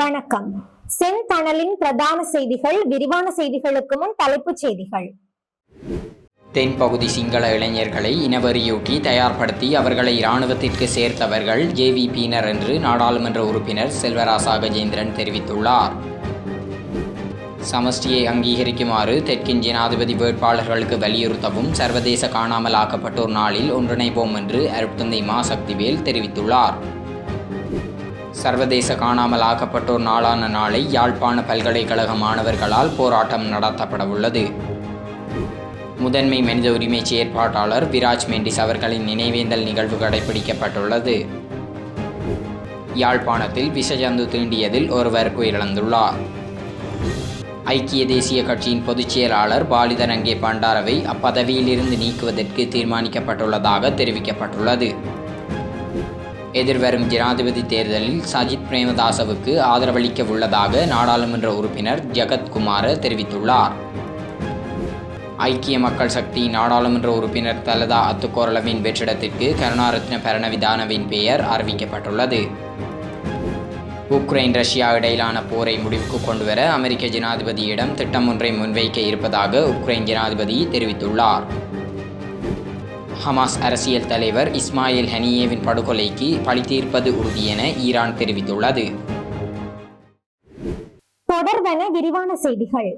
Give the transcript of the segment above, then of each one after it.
வணக்கம். செந்தணலின் பிரதான செய்திகள் விரிவான செய்திகளுக்கு முன் தலைப்புச் செய்திகள். தென்பகுதி சிங்கள இளைஞர்களை இனவெறியூட்டி தயார்படுத்தி அவர்களை இராணுவத்திற்கு சேர்த்தவர்கள் ஜேவிபியினர் என்று நாடாளுமன்ற உறுப்பினர் செல்வராசா கஜேந்திரன் தெரிவித்துள்ளார். சமஷ்டியை அங்கீகரிக்குமாறு தெற்கின் ஜனாதிபதி வேட்பாளர்களுக்கு வலியுறுத்தவும் சர்வதேச காணாமலாக்கப்பட்டோர் நாளில் ஒன்றிணைப்போம் என்று அருட்தந்தை மா சக்திவேல் தெரிவித்துள்ளார். சர்வதேச காணாமல் ஆக்கப்பட்டோர் நாளான நாளை யாழ்ப்பாண பல்கலைக்கழக மாணவர்களால் போராட்டம் நடத்தப்படவுள்ளது. முதன்மை மனித உரிமை செயற்பாட்டாளர் விராஜ் மெண்டிஸ் அவர்களின் நினைவேந்தல் நிகழ்வு கடைபிடிக்கப்பட்டுள்ளது. யாழ்ப்பாணத்தில் விஷஜந்து தீண்டியதில் ஒருவர் உயிரிழந்துள்ளார். ஐக்கிய தேசிய கட்சியின் பொதுச் செயலாளர் பாலிதரங்கே பண்டாரவை அப்பதவியிலிருந்து நீக்குவதற்கு தீர்மானிக்கப்பட்டுள்ளதாக தெரிவிக்கப்பட்டுள்ளது. எதிர்வரும் ஜனாதிபதி தேர்தலில் சஜித் பிரேமதாசவுக்கு ஆதரவளிக்க உள்ளதாக நாடாளுமன்ற உறுப்பினர் ஜெகத்குமார தெரிவித்துள்ளார். ஐக்கிய மக்கள் சக்தி நாடாளுமன்ற உறுப்பினர் தலதா அத்துக்கோரளவின் வெற்றிடத்திற்கு கருணாரத்ன பரணவிதானவின் பெயர் அறிவிக்கப்பட்டுள்ளது. உக்ரைன் ரஷ்யா இடையிலான போரை முடிவுக்கு கொண்டுவர அமெரிக்க ஜனாதிபதியிடம் திட்டம் ஒன்றை முன்வைக்க இருப்பதாக உக்ரைன் ஜனாதிபதி தெரிவித்துள்ளார். ஹமாஸ் அரசியல் தலைவர் இஸ்மாயில் ஹனியேவின் படுகொலைக்கு பழி தீர்ப்பது உறுதி என ஈரான் தெரிவித்துள்ளது. தொடர்வன விரிவான செய்திகள்.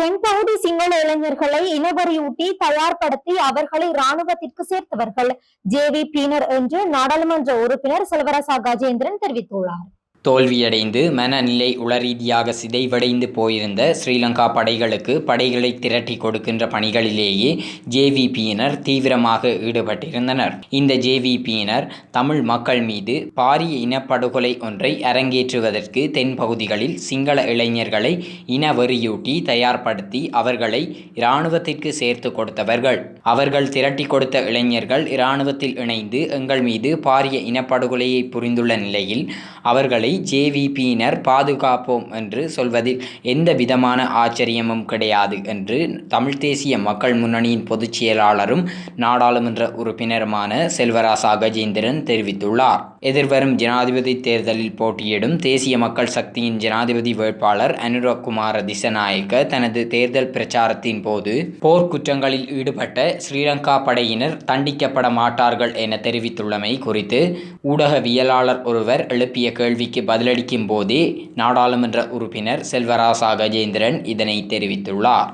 தென்பகுதி சிங்கள இளைஞர்களை இனவரியூட்டி தயார்படுத்தி அவர்களை இராணுவத்திற்கு சேர்த்தவர்கள். ஜேவிபியினர் என்று நாடாளுமன்ற உறுப்பினர் செல்வரசா கஜேந்திரன் தெரிவித்துள்ளார். தோல்வியடைந்து மனநிலை உளரீதியாக சிதைவடைந்து போயிருந்த ஸ்ரீலங்கா படைகளுக்கு படைகளை திரட்டி கொடுக்கின்ற பணிகளிலேயே ஜேவிபியினர் தீவிரமாக ஈடுபட்டிருந்தனர். இந்த ஜேவிபியினர் தமிழ் மக்கள் மீது பாரிய இனப்படுகொலை ஒன்றை அரங்கேற்றுவதற்கு தென்பகுதிகளில் சிங்கள இளைஞர்களை இனவெறியூட்டி தயார்படுத்தி அவர்களை இராணுவத்திற்கு சேர்த்து கொடுத்தவர்கள். அவர்கள் திரட்டி கொடுத்த இளைஞர்கள் இராணுவத்தில் இணைந்து எங்கள் மீது பாரிய இனப்படுகொலையை புரிந்துள்ள நிலையில் அவர்களை ஜேவிபியினர் பாதுகாப்போம் என்று சொல்வதில் எந்த விதமான ஆச்சரியமும் கிடையாது என்று தமிழ் தேசிய மக்கள் முன்னணியின் பொதுச் செயலாளரும் நாடாளுமன்ற உறுப்பினருமான செல்வராசா கஜேந்திரன் தெரிவித்துள்ளார். எதிர்வரும் ஜனாதிபதி தேர்தலில் போட்டியிடும் தேசிய மக்கள் சக்தியின் ஜனாதிபதி வேட்பாளர் அனுரகுமார திசநாயக்க தனது தேர்தல் பிரச்சாரத்தின் போது போர்க்குற்றங்களில் ஈடுபட்ட ஸ்ரீலங்கா படையினர் தண்டிக்கப்பட மாட்டார்கள் என தெரிவித்துள்ளமை குறித்து ஊடகவியலாளர் ஒருவர் எழுப்பிய கேள்விக்கு பதிலளிக்கும் போதே நாடாளுமன்ற உறுப்பினர் செல்வராசா கஜேந்திரன் இதனை தெரிவித்துள்ளார்.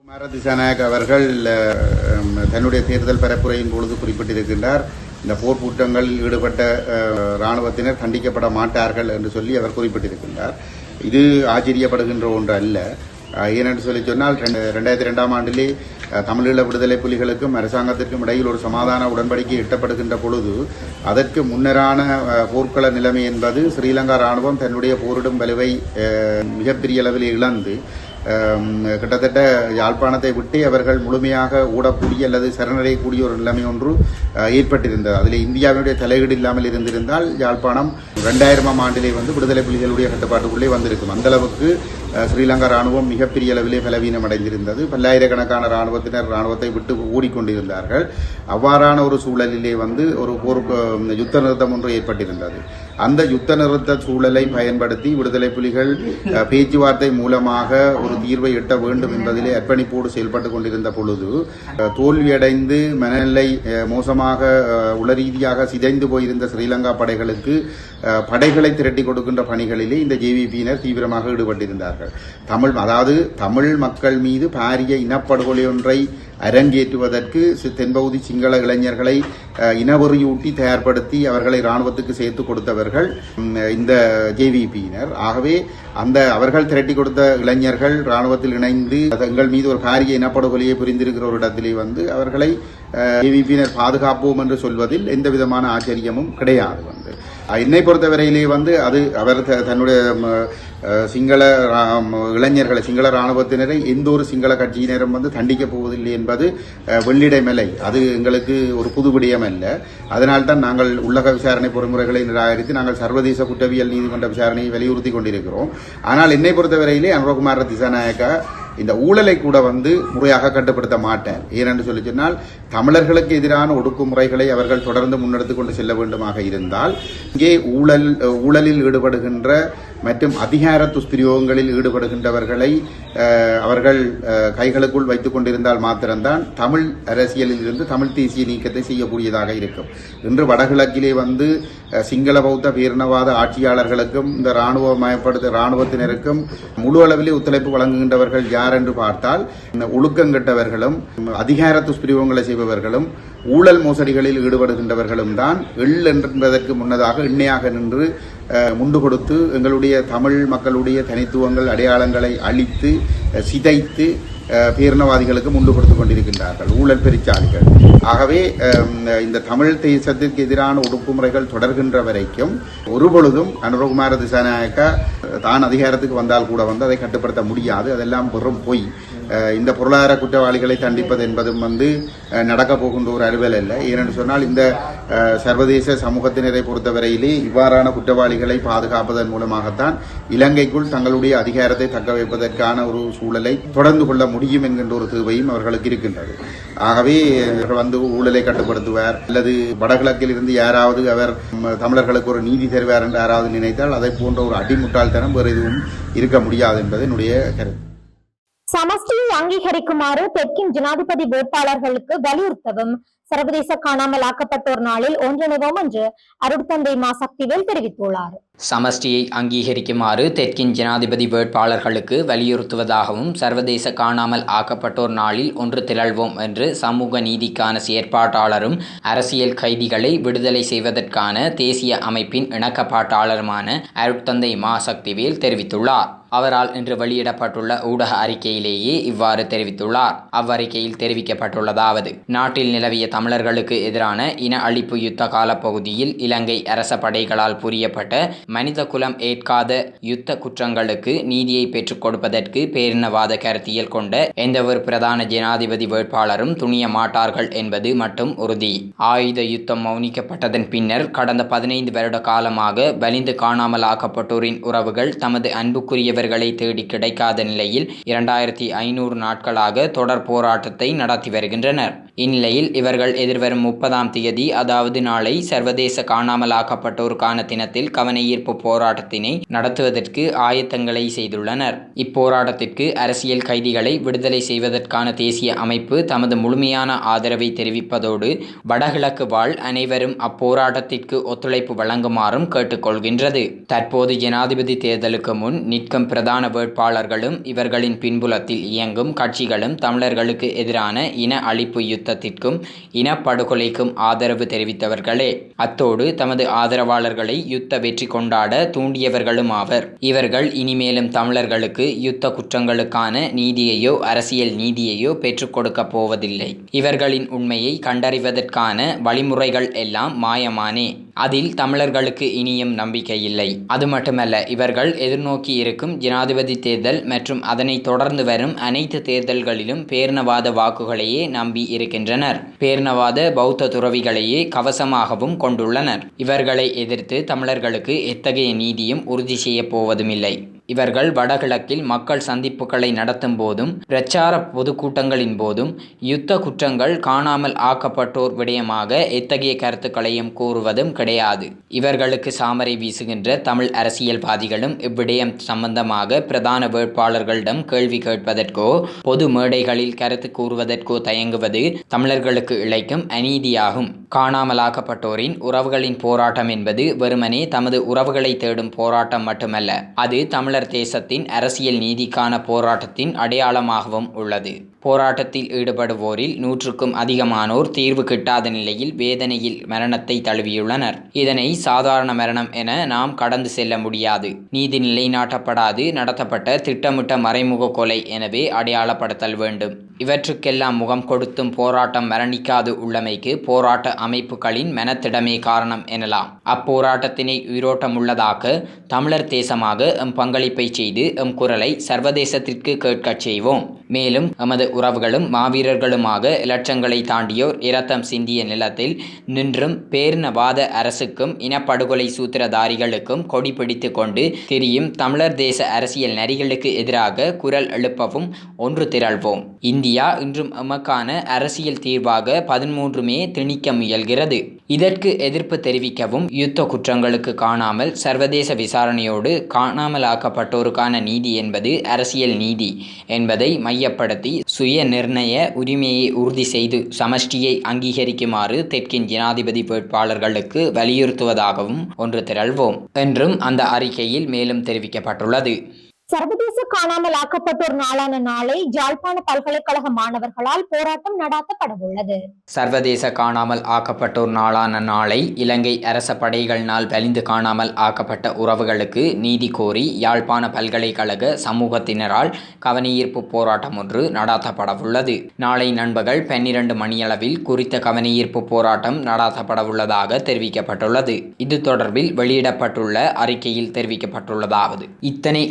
குமார திசாநாயக் அவர்கள் தன்னுடைய தேர்தல் பரப்புரையின் பொழுது குறிப்பிட்டிருக்கின்றார் இந்த போர் ஈடுபட்ட இராணுவத்தினர் கண்டிக்கப்பட மாட்டார்கள் என்று சொல்லி அவர் குறிப்பிட்டிருக்கின்றார். இது ஆச்சரியப்படுகின்ற ஒன்று அல்ல ஏனென்று சொல்லி சொன்னால் ரெண்டு- ரெண்டாயிரத்தி ரெண்டாம் ஆண்டிலே தமிழீழ விடுதலை புலிகளுக்கும் அரசாங்கத்திற்கும் இடையில் ஒரு சமாதான உடன்படிக்கை எட்டப்படுகின்ற பொழுது அதற்கு முன்னரான போர்க்கள நிலைமை என்பது ஸ்ரீலங்கா ராணுவம் தன்னுடைய போரிடும் வலுவை மிகப்பெரிய அளவில் இழந்து கிட்டத்தட்ட யாழ்ப்பாணத்தை விட்டு அவர்கள் முழுமையாக ஊடக்கூடிய அல்லது சரணடையக்கூடிய ஒரு நிலைமை ஒன்று ஏற்பட்டிருந்தது. அதில் இந்தியாவினுடைய தலையீடு இல்லாமல் இருந்திருந்தால் யாழ்ப்பாணம் இரண்டாயிரமாம் ஆண்டிலே வந்து விடுதலை புலிகளுடைய கட்டுப்பாட்டுக்குள்ளே வந்திருக்கும். அந்தளவுக்கு ஸ்ரீலங்கா ராணுவம் மிகப்பெரிய அளவிலே பலவீனம் அடைந்திருந்தது. பல்லாயிரக்கணக்கான ராணுவத்தினர் ராணுவத்தை விட்டு ஓடிக்கொண்டிருந்தார்கள். அவ்வாறான ஒரு சூழலிலே வந்து ஒரு போர் யுத்த நிறுத்தம் ஒன்று ஏற்பட்டிருந்தது. அந்த யுத்த நிறுத்த சூழலை பயன்படுத்தி விடுதலை புலிகள் பேச்சுவார்த்தை மூலமாக ஒரு தீர்வை எட்ட வேண்டும் என்பதிலே அர்ப்பணிப்போடு செயல்பட்டு கொண்டிருந்த பொழுது தோல்வியடைந்து மனநிலை மோசமாக உளரீதியாக சிதைந்து போயிருந்த ஸ்ரீலங்கா படைகளுக்கு படைகளை திரட்டி கொடுக்கின்ற பணிகளிலே இந்த ஜேவிபியினர் தீவிரமாக ஈடுபட்டிருந்தார் ஈடுபட்டிருந்தார்கள் தமிழ் அதாவது தமிழ் மக்கள் மீது பாரிய இனப்படுகொலை ஒன்றை அரங்கேற்றுவதற்கு தென்பகுதி சிங்கள இளைஞர்களை இனவெறியூட்டி தயார்படுத்தி அவர்களை ராணுவத்துக்கு சேர்த்து கொடுத்தவர்கள் இந்த ஜேவிபியினர் ஆகவே அந்த அவர்கள் திரட்டி கொடுத்த இளைஞர்கள் ராணுவத்தில் இணைந்து தங்கள் மீது ஒரு காரிய இனப்படுகொலையை புரிந்திருக்கிற ஒரு இடத்திலே வந்து அவர்களை ஜேவிபியினர் பாதுகாப்போம் என்று சொல்வதில் எந்த விதமான ஆச்சரியமும் கிடையாது வந்து. என்னை பொறுத்தவரையிலே வந்து அது அவர் த- தன்னுடைய சிங்கள இளைஞர்களை சிங்கள இராணுவத்தினரை எந்த ஒரு சிங்கள கட்சியினரும் வந்து தண்டிக்கப் போவதில்லை என்பது அஹ், அது எங்களுக்கு ஒரு புது விடயம் அல்ல அதனால்தான் நாங்கள் உள்ளக விசாரணை பொறிமுறைகளை நிராகரித்து நாங்கள் சர்வதேச குற்றவியல் நீதிமன்ற விசாரணையை வலியுறுத்தி கொண்டிருக்கிறோம். ஆனால் என்னை பொறுத்தவரையிலே அனுரகுமார திசாநாயக்கா இந்த ஊழலை கூட வந்து முறையாக கட்டுப்படுத்த மாட்டார் ஏனென்று சொல்லி சொன்னால் தமிழர்களுக்கு எதிரான ஒடுக்குமுறைகளை அவர்கள் தொடர்ந்து முன்னெடுத்துக் கொண்டு செல்ல வேண்டுமாக இருந்தால் இங்கே ஊழல் ஊழலில் ஈடுபடுகின்ற மற்றும் அதிகார துஷ்பிரயோகங்களில் ஈடுபடுகின்றவர்களை அவர்கள் கைகளுக்குள் வைத்துக் கொண்டிருந்தால் மாத்திரம்தான் தமிழ் அரசியலில் இருந்து தமிழ் தேசிய நீக்கத்தை செய்யக்கூடியதாக இருக்கும். இன்று வடகிழக்கிலே வந்து சிங்கள பௌத்த பேரினவாத ஆட்சியாளர்களுக்கும் இந்த இராணுவ மயப்படுத்த ராணுவத்தினருக்கும் முழு அளவிலே ஒத்துழைப்பு வழங்குகின்றவர்கள் யார்? என்று பார்த்தால் இந்த ஒழுக்கங்கெட்டவர்களும் அதிகார துஷ்பிரிவங்களை செய்பவர்களும் ஊழல் மோசடிகளில் ஈடுபடுகின்றவர்களும் தான் எள் என்பதற்கு முன்னதாக எண்ணெயாக நின்று முண்டு கொடுத்து எங்களுடைய தமிழ் மக்களுடைய தனித்துவங்கள் அடையாளங்களை அழித்து சிதைத்து பேரினவாதிகளுக்கு முண்டு கொடுத்து கொண்டிருக்கின்றார்கள் ஊழல் பெருச்சாளிகள். ஆகவே இந்த தமிழ் தேசத்திற்கு எதிரான ஒடுக்குமுறைகள் தொடர்கின்ற வரைக்கும் ஒருபொழுதும் அனுரகுமார திசாநாயக்கா தான் அதிகாரத்துக்கு வந்தால் கூட வந்து அதை கட்டுப்படுத்த முடியாது. அதெல்லாம் வெறும் பொய். இந்த பொருளாதார குற்றவாளிகளை தண்டிப்பது என்பதும் வந்து நடக்க போகின்ற ஒரு அலுவல் அல்ல. ஏனென்று சொன்னால் இந்த சர்வதேச சமூகத்தினரை பொறுத்தவரையிலே இவ்வாறான குற்றவாளிகளை பாதுகாப்பதன் மூலமாகத்தான் இலங்கைக்குள் தங்களுடைய அதிகாரத்தை தக்க வைப்பதற்கான ஒரு சூழலை தொடர்ந்து கொள்ள முடியும் என்கின்ற ஒரு தேவையும் அவர்களுக்கு இருக்கின்றது. ஆகவே இவர்கள் வந்து ஊழலை கட்டுப்படுத்துவார் அல்லது வடகிழக்கில் இருந்து யாராவது அவர் தமிழர்களுக்கு ஒரு நீதி தருவார் என்று யாராவது நினைத்தால் அதை போன்ற ஒரு அடிமுட்டாள்தனம் வேறு எதுவும் இருக்க முடியாது என்பது என்னுடைய கருத்து. சமஷ்டியை அங்கீகரிக்குமாறு தெற்கின் ஜனாதிபதி வேட்பாளர்களுக்கு வலியுறுத்தவும் சர்வதேச காணாமல் ஆக்கப்பட்டோர் நாளில் ஒன்றிணைவோம் என்று அருட்தந்தை மா சக்திவேல் தெரிவித்துள்ளார். சமஷ்டியை அங்கீகரிக்குமாறு தெற்கின் ஜனாதிபதி வேட்பாளர்களுக்கு வலியுறுத்துவதாகவும் சர்வதேச காணாமல் ஆக்கப்பட்டோர் நாளில் ஒன்று திரள்வோம் என்று சமூக நீதிக்கான செயற்பாட்டாளரும் அரசியல் கைதிகளை விடுதலை செய்வதற்கான தேசிய அமைப்பின் இணக்கப்பாட்டாளருமான அருட்தந்தை மா சக்திவேல் தெரிவித்துள்ளார். அவரால் இன்று வெளியிடப்பட்டுள்ள ஊடக அறிக்கையிலேயே இவ்வாறு தெரிவித்துள்ளார். அவ்வறிக்கையில் தெரிவிக்கப்பட்டுள்ளதாவது நாட்டில் நிலவிய தமிழர்களுக்கு எதிரான இன அழிப்பு யுத்த காலப்பகுதியில் இலங்கை அரச படைகளால் புரியப்பட்ட மனித குலம் ஏற்காத யுத்த குற்றங்களுக்கு நீதியை பெற்றுக் கொடுப்பதற்கு பேரினவாத கருத்தியல் கொண்ட எந்தவொரு பிரதான ஜனாதிபதி வேட்பாளரும் துணிய மாட்டார்கள் என்பது மட்டும் உறுதி. ஆயுத யுத்தம் மௌனிக்கப்பட்டதன் பின்னர் கடந்த பதினைந்து வருட காலமாக வலிந்து காணாமல் ஆக்கப்பட்டோரின் உறவுகள் தமது அன்புக்குரியவர்களை தேடி கிடைக்காத நிலையில் இரண்டாயிரத்தி ஐநூறு நாட்களாக தொடர் போராட்டத்தை நடத்தி வருகின்றனர். இந்நிலையில் இவர்கள் எதிர்வரும் முப்பதாம் தேதி அதாவது நாளை சர்வதேச காணாமலாக்கப்பட்டோருக்கான தினத்தில் கவன ஈர்ப்பு போராட்டத்தினை நடத்துவதற்கு ஆயத்தங்களை செய்துள்ளனர். இப்போராட்டத்திற்கு அரசியல் கைதிகளை விடுதலை செய்வதற்கான தேசிய அமைப்பு தமது முழுமையான ஆதரவை தெரிவிப்பதோடு வடகிழக்கு வாழ் அனைவரும் அப்போராட்டத்திற்கு ஒத்துழைப்பு வழங்குமாறும் கேட்டுக்கொள்கின்றது. தற்போது ஜனாதிபதி தேர்தலுக்கு முன் நிற்கும் பிரதான வேட்பாளர்களும் இவர்களின் பின்புலத்தில் இயங்கும் கட்சிகளும் தமிழர்களுக்கு எதிரான இன அழிப்பு யுத்தத்திற்கும் இனப்படுகொலைக்கும் ஆதரவு தெரிவித்தவர்களே. அத்தோடு தமது ஆதரவாளர்களை யுத்த வெற்றி கொண்டாட தூண்டியவர்களும் ஆவர். இவர்கள் இனிமேலும் தமிழர்களுக்கு யுத்த குற்றங்களுக்கான நீதியையோ அரசியல் நீதியையோ பெற்றுக் கொடுக்கப் போவதில்லை. இவர்களின் உண்மையை கண்டறிவதற்கான வழிமுறைகள் எல்லாம் மாயமானே. அதில் தமிழர்களுக்கு இனியும் நம்பிக்கை இல்லை. அது மட்டுமல்ல இவர்கள் எதிர்நோக்கி இருக்கும் ஜனாதிபதி தேர்தல் மற்றும் அதனை தொடர்ந்து வரும் அனைத்து தேர்தல்களிலும் பேரினவாத வாக்குகளையே நம்பி இருக்கின்றனர். பேரினவாத பௌத்த துறவிகளையே கவசமாகவும் கொண்டுள்ளனர். இவர்களை எதிர்த்து தமிழர்களுக்கு எத்தகைய நீதியும் உறுதி செய்யப் போவதுமில்லை. இவர்கள் வடகிழக்கில் மக்கள் சந்திப்புகளை நடத்தும் போதும் பிரச்சார பொதுக்கூட்டங்களின் போதும் யுத்த குற்றங்கள் காணாமல் ஆக்கப்பட்டோர் விடயமாக எத்தகைய கருத்துக்களையும் கூறுவதும் கிடையாது. இவர்களுக்கு சாமரை வீசுகின்ற தமிழ் அரசியல்வாதிகளும் இவ்விடயம் சம்பந்தமாக பிரதான வேட்பாளர்களிடம் கேள்வி கேட்பதற்கோ பொது மேடைகளில் கருத்து கூறுவதற்கோ தயங்குவது தமிழர்களுக்கு இழைக்கும் அநீதியாகும். காணாமலாக்கப்பட்டோரின் உறவுகளின் போராட்டம் என்பது வெறுமனே தமது உறவுகளை தேடும் போராட்டம் மட்டுமல்ல அது தமிழர் தேசத்தின் அரசியல் நீதிக்கான போராட்டத்தின் அடையாளமாகவும் உள்ளது. போராட்டத்தில் ஈடுபடுவோரில் நூற்றுக்கும் அதிகமானோர் தீர்வு கிட்டாத நிலையில் வேதனையில் மரணத்தை தழுவியுள்ளனர். இதனை சாதாரண மரணம் என நாம் கடந்து செல்ல முடியாது. நீதி நிலைநாட்டப்படாது நடத்தப்பட்ட திட்டமிட்ட மறைமுக கொலை எனவே அடையாளப்படுத்தல் வேண்டும். இவற்றுக்கெல்லாம் முகம் கொடுத்தும் போராட்டம் மரணிக்காது உள்ளமைக்கு போராட்ட அமைப்புகளின் மனத்திடமே காரணம் எனலாம். அப்போராட்டத்தினை உயிரோட்டமுள்ளதாக்க தமிழர் தேசமாக எம் பங்களிப்பை செய்து எம் குரலை சர்வதேசத்திற்கு கேட்கச் செய்வோம். மேலும் நமது உறவுகளும் மாவீரர்களுமாக இலட்சங்களை தாண்டியோர் இரத்தம் சிந்திய நிலத்தில் நின்றும் பேரினவாத அரசுக்கும் இனப்படுகொலை சூத்திரதாரிகளுக்கும் கொடி பிடித்து கொண்டு திரியும் தமிழர் தேச அரசியல் நரிகளுக்கு எதிராக குரல் எழுப்பவும் ஒன்று திரள்வோம். இந்தியா இன்றும் எமக்கான அரசியல் தீர்வாக பதிமூன்று மே திணிக்க முயல்கிறது. இதற்கு எதிர்ப்பு தெரிவிக்கவும் யுத்த குற்றங்களுக்கு காணாமல் சர்வதேச விசாரணையோடு காணாமலாக்கப்பட்டோருக்கான நீதி என்பது அரசியல் நீதி என்பதை மையப்படுத்தி சுய நிர்ணய உரிமையை உறுதி செய்து சமஷ்டியை அங்கீகரிக்குமாறு தெற்கின் ஜனாதிபதி வேட்பாளர்களுக்கு வலியுறுத்துவதாகவும் ஒன்று திரள்வோம் என்றும் அந்த அறிக்கையில் மேலும் தெரிவிக்கப்பட்டுள்ளது. சர்வதேச காணாமல் ஆக்கப்பட்டோர் நாளான நாளை ஜாழ்ப்பாண பல்கலைக்கழக மாணவர்களால் போராட்டம் நடாத்தப்பட உள்ளது சர்வதேச காணாமல் ஆக்கப்பட்டோர் நாளான நாளை இலங்கை அரச படைகளினால் வலிந்து காணாமல் ஆக்கப்பட்ட உறவுகளுக்கு நீதி கோரி யாழ்ப்பாண பல்கலைக்கழக சமூகத்தினரால் கவனஈர்ப்பு போராட்டம் ஒன்று நடாத்தப்படவுள்ளது. நாளை நண்பகல் பன்னிரண்டு மணியளவில் குறித்த கவனஈர்ப்பு போராட்டம் நடாத்தப்படவுள்ளதாக தெரிவிக்கப்பட்டுள்ளது. இது தொடர்பில் வெளியிடப்பட்டுள்ள அறிக்கையில் தெரிவிக்கப்பட்டுள்ளதாவது. இத்தனை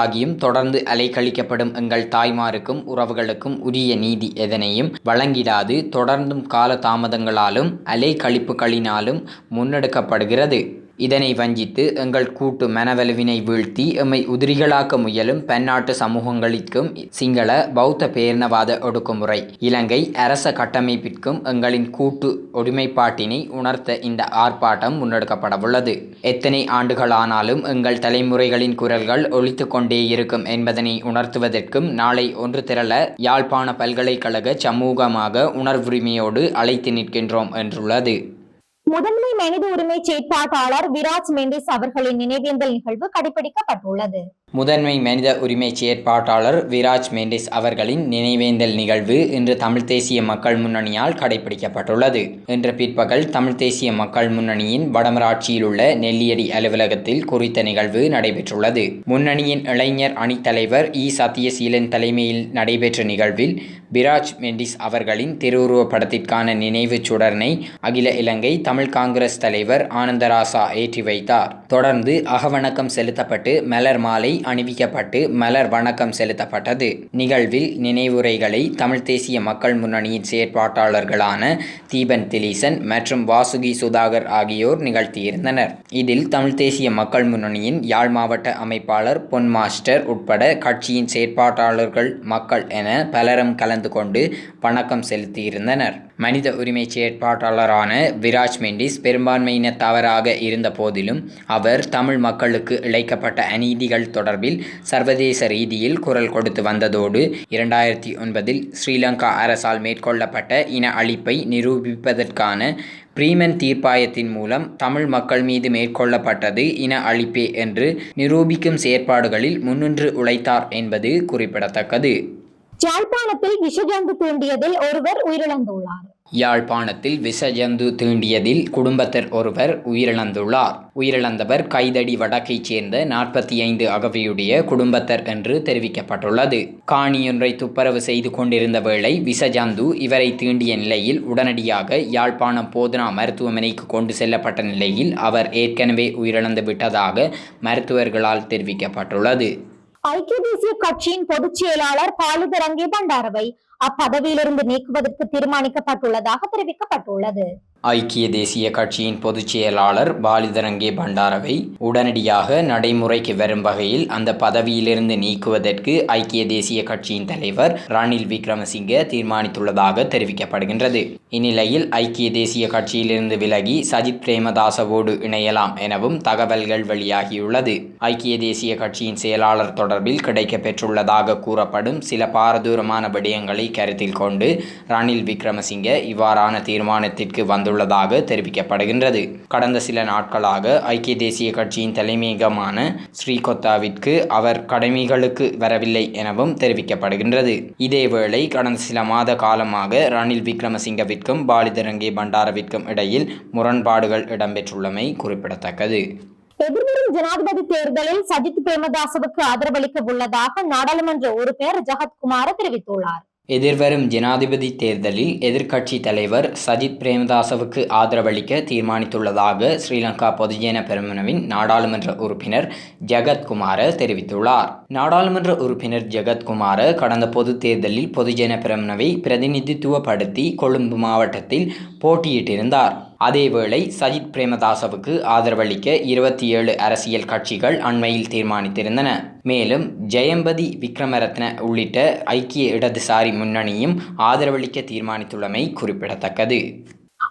ஆண்டுகளாகியும் தொடர்ந்து அலைக்கழிக்கப்படும் எங்கள் தாய்மாருக்கும் உறவுகளுக்கும் உரிய நீதி எதனையும் வழங்கிடாது. தொடர்ந்தும் கால தாமதங்களாலும் அலைக்கழிப்புகளினாலும் முன்னெடுக்கப்படுகிறது. இதனை வஞ்சித்து எங்கள் கூட்டு மனவலுவினை வீழ்த்தி எம்மை உதிரிகளாக்க முயலும் பன்னாட்டு சமூகங்களிற்கும் சிங்கள பௌத்த பேரினவாத ஒடுக்குமுறை இலங்கை அரச கட்டமைப்பிற்கும் எங்களின் கூட்டு ஒடிமைப்பாட்டினை உணர்த்த இந்த ஆர்ப்பாட்டம் முன்னெடுக்கப்படவுள்ளது. எத்தனை ஆண்டுகளானாலும் எங்கள் தலைமுறைகளின் குரல்கள் ஒழித்து கொண்டே இருக்கும் என்பதனை உணர்த்துவதற்கும் நாளை ஒன்று திரள யாழ்ப்பாண பல்கலைக்கழக சமூகமாக உணர்வுரிமையோடு அழைத்து நிற்கின்றோம் என்றுள்ளது. முதன்மை மனித உரிமை செயற்பாட்டாளர் விராஜ் மெண்டிஸ் அவர்களின் நினைவேந்தல் நிகழ்வு கடைபிடிக்கப்பட்டுள்ளது முதன்மை மனித உரிமை செயற்பாட்டாளர் விராஜ் மெண்டிஸ் அவர்களின் நினைவேந்தல் நிகழ்வு இன்று தமிழ் தேசிய மக்கள் முன்னணியால் கடைபிடிக்கப்பட்டுள்ளது இன்று பிற்பகல் தமிழ் தேசிய மக்கள் முன்னணியின் வடமராட்சியில் உள்ள நெல்லியடி அலுவலகத்தில் குறித்த நிகழ்வு நடைபெற்றுள்ளது. முன்னணியின் இளைஞர் அணித்தலைவர் இ. சத்தியசீலன் தலைமையில் நடைபெற்ற நிகழ்வில் விராஜ் மெண்டிஸ் அவர்களின் திருவுருவப் படத்திற்கான நினைவுச் சுடர்னை அகில இலங்கை தமிழ் காங்கிரஸ் தலைவர் ஆனந்தராசா ஏற்றி வைத்தார். தொடர்ந்து அகவணக்கம் செலுத்தப்பட்டு மலர் மாலை அணிவிக்கப்பட்டு மலர் வணக்கம் செலுத்தப்பட்டது. நிகழ்வில் நினைவுரைகளை தமிழ் தேசிய மக்கள் முன்னணியின் செயற்பாட்டாளர்களான தீபன் திலீசன் மற்றும் வாசுகி சுதாகர் ஆகியோர் நிகழ்த்தியிருந்தனர். இதில் தமிழ் தேசிய மக்கள் முன்னணியின் யாழ் மாவட்ட அமைப்பாளர் பொன் மாஸ்டர் உட்பட கட்சியின் செயற்பாட்டாளர்கள் மக்கள் என பலரும் கலந்து கொண்டு வணக்கம் செலுத்தியிருந்தனர். மனித உரிமை செயற்பாட்டாளரான விராஜ் மெண்டிஸ் பெரும்பான்மையினத்தவராக இருந்த போதிலும் அவர் தமிழ் மக்களுக்கு இழைக்கப்பட்ட அநீதிகள் தொடர்பில் சர்வதேச ரீதியில் குரல் கொடுத்து வந்ததோடு இரண்டாயிரத்தி ஒன்பதில் ஸ்ரீலங்கா அரசால் மேற்கொள்ளப்பட்ட இன அழிப்பை நிரூபிப்பதற்கான பிரீமன் தீர்ப்பாயத்தின் மூலம் தமிழ் மக்கள் மீது மேற்கொள்ளப்பட்டது இன அழிப்பே என்று நிரூபிக்கும் செயற்பாடுகளில் முன்னின்று உழைத்தார் என்பது குறிப்பிடத்தக்கது. யாழ்ப்பாணத்தில் விஷஜந்து தீண்டியதில் ஒருவர் உயிரிழந்துள்ளார். யாழ்ப்பாணத்தில் விஷஜந்து தீண்டியதில் குடும்பத்தர் ஒருவர் உயிரிழந்துள்ளார். உயிரிழந்தவர் கைதடி வடக்கைச் சேர்ந்த நாற்பத்தி ஐந்து அகவையுடைய குடும்பத்தர் என்று தெரிவிக்கப்பட்டுள்ளது. காணியொன்றை துப்பரவு செய்து கொண்டிருந்த வேளை விசஜந்து இவரை தீண்டிய நிலையில் உடனடியாக யாழ்ப்பாணம் போதனா மருத்துவமனைக்கு கொண்டு செல்லப்பட்ட நிலையில் அவர் ஏற்கனவே உயிரிழந்து விட்டதாக மருத்துவர்களால் தெரிவிக்கப்பட்டுள்ளது. ஐக்கிய தேசிய கட்சியின் பொதுச் செயலாளர் பாலுதரங்கே பண்டாரவை. அப்பதவியிலிருந்து நீக்குவதற்கு தீர்மானிக்கப்பட்டுள்ளதாக தெரிவிக்கப்பட்டுள்ளது. ஐக்கிய தேசிய கட்சியின் பொதுச் செயலாளர் பாலிதரங்கே பண்டாரவை உடனடியாக நடைமுறைக்கு வரும் வகையில் அந்த பதவியிலிருந்து நீக்குவதற்கு ஐக்கிய தேசிய கட்சியின் தலைவர் ரணில் விக்ரமசிங்கே தீர்மானித்துள்ளதாக தெரிவிக்கப்படுகின்றது. இந்நிலையில் ஐக்கிய தேசிய கட்சியிலிருந்து விலகி சஜித் பிரேமதாசவோடு இணையலாம் எனவும் தகவல்கள் வெளியாகியுள்ளது. ஐக்கிய தேசிய கட்சியின் செயலாளர் தொடர்பில் கிடைக்கப்பெற்றுள்ளதாக கூறப்படும் சில பாரதூரமான விடயங்களை கருத்தில் கொண்டு ரணில் விக்ரமசிங்கே இவ்வாறான தீர்மானத்திற்கு வந்துள்ளதாக தெரிவிக்கப்படுகின்றது. கடந்த சில நாட்களாக ஐக்கிய தேசிய கட்சியின் தலைமையகமான ஸ்ரீகொத்தாவிற்கு அவர் கடமைகளுக்கு வரவில்லை எனவும் தெரிவிக்கப்படுகின்றது. இதேவேளை கடந்த சில மாத காலமாக ரணில் விக்ரமசிங்கவிற்கும் பாலிதரங்கே பண்டாரவிற்கும் இடையில் முரண்பாடுகள் இடம்பெற்றுள்ளமை குறிப்பிடத்தக்கது. எதிர்வரும் ஜனாதிபதி தேர்தலில் சஜித் பிரேமதாசவுக்கு ஆதரவளிக்க உள்ளதாக நாடாளுமன்ற உறுப்பினர் ஜகத்குமார் தெரிவித்துள்ளார். எதிர்வரும் ஜனாதிபதி தேர்தலில் எதிர்க்கட்சி தலைவர் சஜித் பிரேமதாசவுக்கு ஆதரவளிக்க தீர்மானித்துள்ளதாக ஸ்ரீலங்கா பொதுஜன பெருமனவின் நாடாளுமன்ற உறுப்பினர் ஜெகத்குமார தெரிவித்துள்ளார். நாடாளுமன்ற உறுப்பினர் ஜெகத்குமார கடந்த பொது தேர்தலில் பொதுஜன பெருமனவை பிரதிநிதித்துவப்படுத்தி கொழும்பு மாவட்டத்தில் போட்டியிட்டிருந்தார். அதேவேளை சஜித் பிரேமதாசவுக்கு ஆதரவளிக்க இருபத்தி ஏழு அரசியல் கட்சிகள் அண்மையில் தீர்மானித்திருந்தன. மேலும் ஜெயம்பதி விக்ரமரத்ன உள்ளிட்ட ஐக்கிய இடதுசாரி முன்னணியும் ஆதரவளிக்க தீர்மானித்துள்ளமை குறிப்பிடத்தக்கது.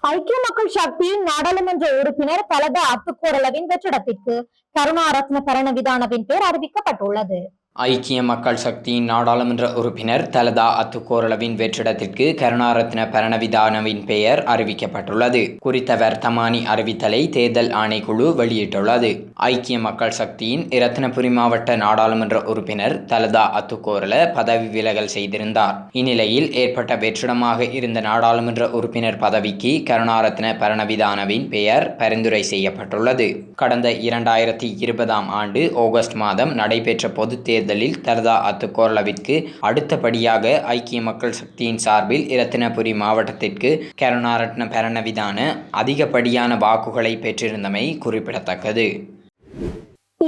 ஐக்கிய மக்கள் சக்தியின் நாடாளுமன்ற உறுப்பினர் பலத அத்துக்கோரளவின் வெற்றிடத்திற்கு கருணாரத்ன பரணவிதானவின் பேர் அறிவிக்கப்பட்டுள்ளது. ஐக்கிய மக்கள் சக்தியின் நாடாளுமன்ற உறுப்பினர் தலதா அத்துக்கோரளவின் வெற்றிடத்திற்கு கருணாரத்ன பரணவிதானவின் பெயர் அறிவிக்கப்பட்டுள்ளது. குறித்த வர்த்தமானி அறிவித்தலை தேர்தல் ஆணைக்குழு வெளியிட்டுள்ளது. ஐக்கிய மக்கள் சக்தியின் இரத்தினபுரி மாவட்ட நாடாளுமன்ற உறுப்பினர் தலதா அத்துக்கோரள பதவி விலகல் செய்திருந்தார். இந்நிலையில் ஏற்பட்ட வெற்றிடமாக இருந்த நாடாளுமன்ற உறுப்பினர் பதவிக்கு கருணாரத்ன பரணவிதானவின் பெயர் பரிந்துரை செய்யப்பட்டுள்ளது. கடந்த இரண்டாயிரத்தி இருபதாம் ஆண்டு ஆகஸ்ட் மாதம் நடைபெற்ற பொதுத் தேர்தலில் தர்தா அத்துக்கோர்லவிற்கு அடுத்தபடியாக ஐக்கிய மக்கள் சக்தியின் சார்பில் இரத்தினபுரி மாவட்டத்திற்கு கருணாரட்ன பரணவிதான அதிகப்படியான வாக்குகளை பெற்றிருந்தமை குறிப்பிடத்தக்கது.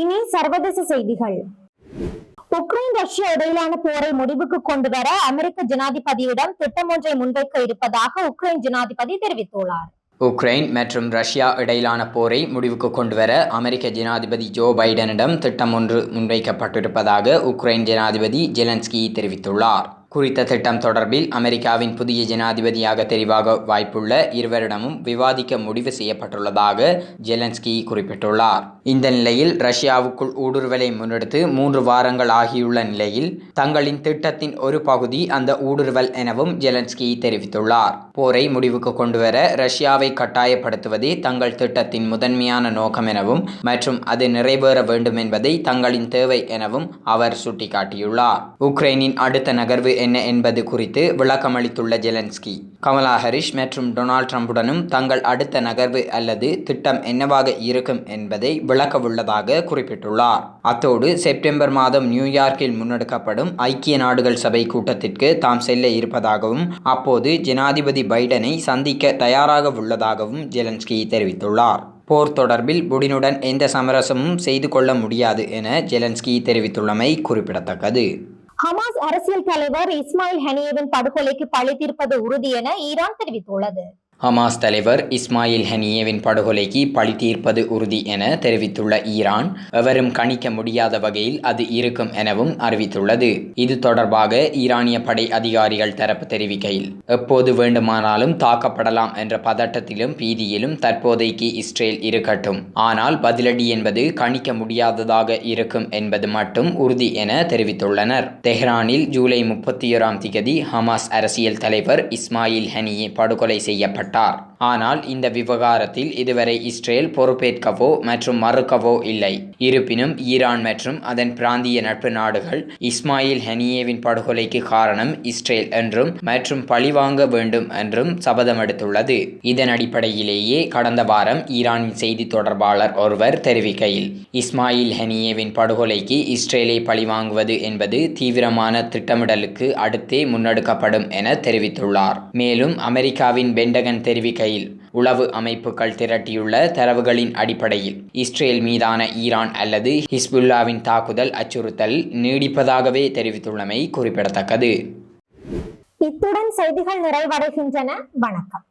இனி சர்வதேச செய்திகள். உக்ரைன் ரஷ்யா இடையிலான போரை முடிவுக்கு கொண்டு வர அமெரிக்க ஜனாதிபதியிடம் திட்டம் ஒன்றை முன்வைக்க இருப்பதாக உக்ரைன் ஜனாதிபதி தெரிவித்துள்ளார். உக்ரைன் மற்றும் ரஷ்யா இடையிலான போரை முடிவுக்கு கொண்டுவர அமெரிக்க ஜனாதிபதி ஜோ பைடனிடம் திட்டம் ஒன்று முன்வைக்கப்பட்டிருப்பதாக உக்ரைன் ஜனாதிபதி ஜெலன்ஸ்கி தெரிவித்துள்ளார். குறித்த திட்டம் தொடர்பில் அமெரிக்காவின் புதிய ஜனாதிபதியாக தெரிவாக வாய்ப்புள்ள இருவரிடமும் விவாதிக்க முடிவு செய்யப்பட்டுள்ளதாக ஜெலன்ஸ்கி குறிப்பிட்டுள்ளார். இந்த நிலையில் ரஷ்யாவுக்குள் ஊடுருவலை முன்னெடுத்து மூன்று வாரங்கள் ஆகியுள்ள நிலையில் தங்களின் திட்டத்தின் ஒரு பகுதி அந்த ஊடுருவல் எனவும் ஜெலன்ஸ்கி தெரிவித்துள்ளார். போரை முடிவுக்கு கொண்டுவர ரஷ்யாவை கட்டாயப்படுத்துவதே தங்கள் திட்டத்தின் முதன்மையான நோக்கம் எனவும் மற்றும் அது நிறைவேற வேண்டும் என்பதை தங்களின் தேவை எனவும் அவர் சுட்டிக்காட்டியுள்ளார். உக்ரைனின் அடுத்த நகர்வு என்ன என்பது குறித்து விளக்கமளித்துள்ள ஜெலன்ஸ்கி. கமலா ஹரிஷ் மற்றும் டொனால்ட் ட்ரம்புடனும் தங்கள் அடுத்த நகர்வு அல்லது திட்டம் என்னவாக இருக்கும் என்பதை விளக்கவுள்ளதாக குறிப்பிட்டுள்ளார். அத்தோடு செப்டம்பர் மாதம் நியூயார்க்கில் முன்னெடுக்கப்படும் ஐக்கிய நாடுகள் சபை கூட்டத்திற்கு தாம் செல்ல இருப்பதாகவும் அப்போது ஜனாதிபதி பைடனை சந்திக்க தயாராக உள்ளதாகவும் ஜெலன்ஸ்கி தெரிவித்துள்ளார். போர் தொடர்பில் புடினுடன் எந்த சமரசமும் செய்து கொள்ள முடியாது என ஜெலன்ஸ்கி தெரிவித்துள்ளமை குறிப்பிடத்தக்கது. ஹமாஸ் அரசியல் தலைவர் இஸ்மாயில் ஹனியேவின் படுகொலைக்கு பழி தீர்ப்பது உறுதி என ஈரான் தெரிவித்துள்ளது. ஹமாஸ் தலைவர் இஸ்மாயில் ஹனியேவின் படுகொலைக்கு பழி தீர்ப்பது உறுதி என தெரிவித்துள்ள ஈரான் எவரும் கணிக்க முடியாத வகையில் அது இருக்கும் எனவும் அறிவித்துள்ளது. இது தொடர்பாக ஈரானிய படை அதிகாரிகள் தரப்பு தெரிவிக்கையில் எப்போது வேண்டுமானாலும் தாக்கப்படலாம் என்ற பதட்டத்திலும் பீதியிலும் தற்போதைக்கு இஸ்ரேல் இருக்கட்டும். ஆனால் பதிலடி என்பது கணிக்க முடியாததாக இருக்கும் என்பது மட்டும் உறுதி என தெரிவித்துள்ளனர். தெஹ்ரானில் ஜூலை முப்பத்தி ஓராம் திகதி ஹமாஸ் அரசியல் தலைவர் இஸ்மாயில் ஹனியே படுகொலை செய்யப்பட்டார். செய்யப்பட்டார் ஆனால் இந்த விவகாரத்தில் இதுவரை இஸ்ரேல் பொறுப்பேற்கவோ மற்றும் மறுக்கவோ இல்லை. இருப்பினும் ஈரான் மற்றும் அதன் பிராந்திய நட்பு நாடுகள் இஸ்மாயில் ஹனியேவின் படுகொலைக்கு காரணம் இஸ்ரேல் என்றும் மற்றும் பழிவாங்க வேண்டும் என்றும் சபதம் எடுத்துள்ளது இதன் அடிப்படையிலேயே கடந்த வாரம் ஈரானின் செய்தி தொடர்பாளர் ஒருவர் தெரிவிக்கையில் இஸ்மாயில் ஹனியேவின் படுகொலைக்கு இஸ்ரேலை பழிவாங்குவது என்பது தீவிரமான திட்டமிடலுக்கு அடுத்தே முன்னெடுக்கப்படும் என தெரிவித்துள்ளார். மேலும் அமெரிக்காவின் பெண்டகன் தெரிவிக்கையில் உளவு அமைப்புகள் திரட்டியுள்ள தரவுகளின் அடிப்படையில். இஸ்ரேல் மீதான ஈரான் அல்லது ஹிஸ்புல்லாவின் தாக்குதல் அச்சுறுத்தல் நீடிப்பதாகவே தெரிவித்துள்ளமை குறிப்பிடத்தக்கது. இத்துடன் செய்திகள் நிறைவடைகின்றன. வணக்கம்.